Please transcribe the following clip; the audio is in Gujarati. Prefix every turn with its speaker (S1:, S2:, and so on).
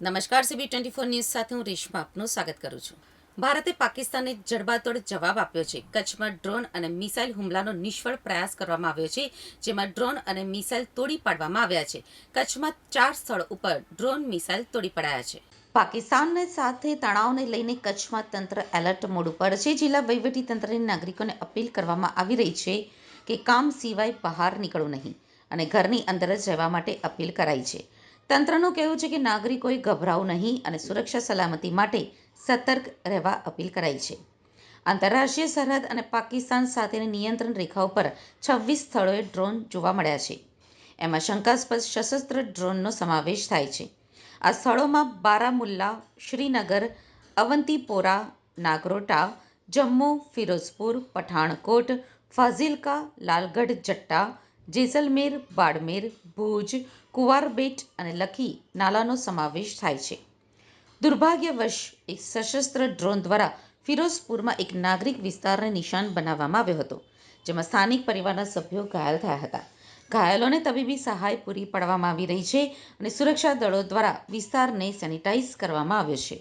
S1: નમસ્કાર સીબી ટ્વેન્ટી ફોર ન્યૂઝ સાથે હું રેશમા આપનું સ્વાગત કરું છું. ભારતે પાકિસ્તાનને જડબાતોડ જવાબ આપ્યો છે. કચ્છમાં ડ્રોન અને મિસાઇલ હુમલાનો નિષ્ફળ પ્રયાસ કરવામાં આવ્યો છે, જેમાં ડ્રોન અને મિસાઇલ તોડી પાડવામાં આવ્યા છે. કચ્છમાં ચાર સ્થળ ઉપર ડ્રોન મિસાઇલ તોડી પડાયા છે. પાકિસ્તાનને સાથે તણાવને લઈને કચ્છમાં તંત્ર એલર્ટ મોડ ઉપર છે. જિલ્લા વહીવટી તંત્રની નાગરિકોને અપીલ કરવામાં આવી રહી છે કે કામ સિવાય બહાર નીકળો નહીં અને ઘરની અંદર જ રહેવા માટે અપીલ કરાઈ છે. તંત્રનું કહેવું છે કે નાગરિકોએ ગભરાવું નહીં અને સુરક્ષા સલામતી માટે સતર્ક રહેવા અપીલ કરાઈ છે. આંતરરાષ્ટ્રીય સરહદ અને પાકિસ્તાન સાથેની નિયંત્રણ રેખા ઉપર છવ્વીસ સ્થળોએ ડ્રોન જોવા મળ્યા છે. એમાં શંકાસ્પદ સશસ્ત્ર ડ્રોનનો સમાવેશ થાય છે. આ સ્થળોમાં બારામુલ્લા, શ્રીનગર, અવંતીપોરા, નાગરોટા, જમ્મુ, ફિરોઝપુર, પઠાણકોટ, ફાઝિલકા, લાલગઢ, જટ્ટા જેસલમેર, બાડમેર, ભુજ કુવારબેટ અને લખી નાલાનો સમાવેશ થાય છે. દુર્ભાગ્યવશ એક સશસ્ત્ર ડ્રોન દ્વારા ફિરોઝપુરમાં એક નાગરિક વિસ્તારને નિશાન બનાવવામાં આવ્યો હતો, જેમાં સ્થાનિક પરિવારના સભ્યો ઘાયલ થયા હતા. ઘાયલોને તબીબી સહાય પૂરી પાડવામાં આવી રહી છે અને સુરક્ષા દળો દ્વારા વિસ્તારને સેનિટાઈઝ કરવામાં આવ્યો છે.